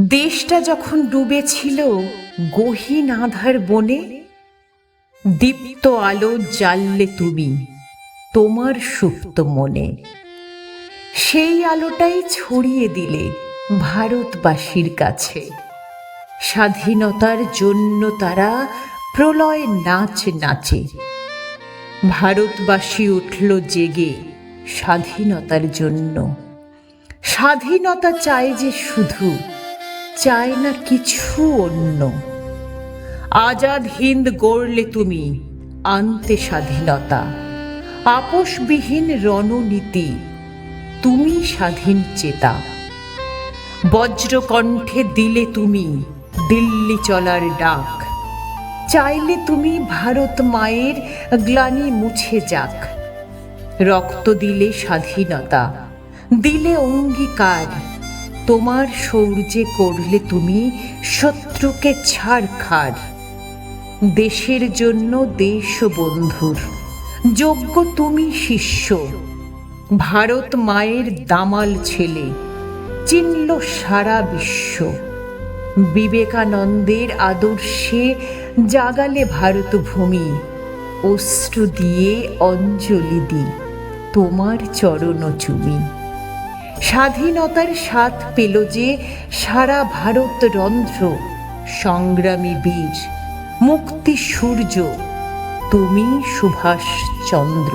দেশটা যখন ডুবেছিল গহীন আধার বনে, দীপ্ত আলো জ্বাললে তুমি তোমার সুপ্ত মনে। সেই আলোটাই ছড়িয়ে দিলে ভারতবাসীর কাছে। স্বাধীনতার জন্য তারা প্রলয় নাচ নাচে। ভারতবাসী উঠল জেগে স্বাধীনতার জন্য। স্বাধীনতা চায় যে শুধু চায় না কিছু অন্য। আজাদ হিন্দ গড়লে তুমি আনতে স্বাধীনতা। আপোষবিহীন রণনীতি, তুমি স্বাধীন চেতা। বজ্রকণ্ঠে দিলে তুমি দিল্লি চলার ডাক। চাইলে তুমি ভারত মায়ের গ্লানি মুছে যাক। রক্ত দিলে স্বাধীনতা, দিলে অঙ্গীকার তোমার সৌর্যে করলে তুমি শত্রুকে ছাড় খাড় দেশের জন্য দেশ বন্ধুর, যোগ্য তুমি শিষ্য। ভারত মায়ের দামাল ছেলে, চিনল সারা বিশ্ব। বিবেকানন্দের আদর্শে জাগালে ভারত ভূমি অশ্রু দিয়ে অঞ্জলি দি তোমার চরণ চুমি। স্বাধীনতার স্বাদ পেল যে সারা ভারত রন্ধ্র সংগ্রামী বীর মুক্তি সূর্য তুমি সুভাষ চন্দ্র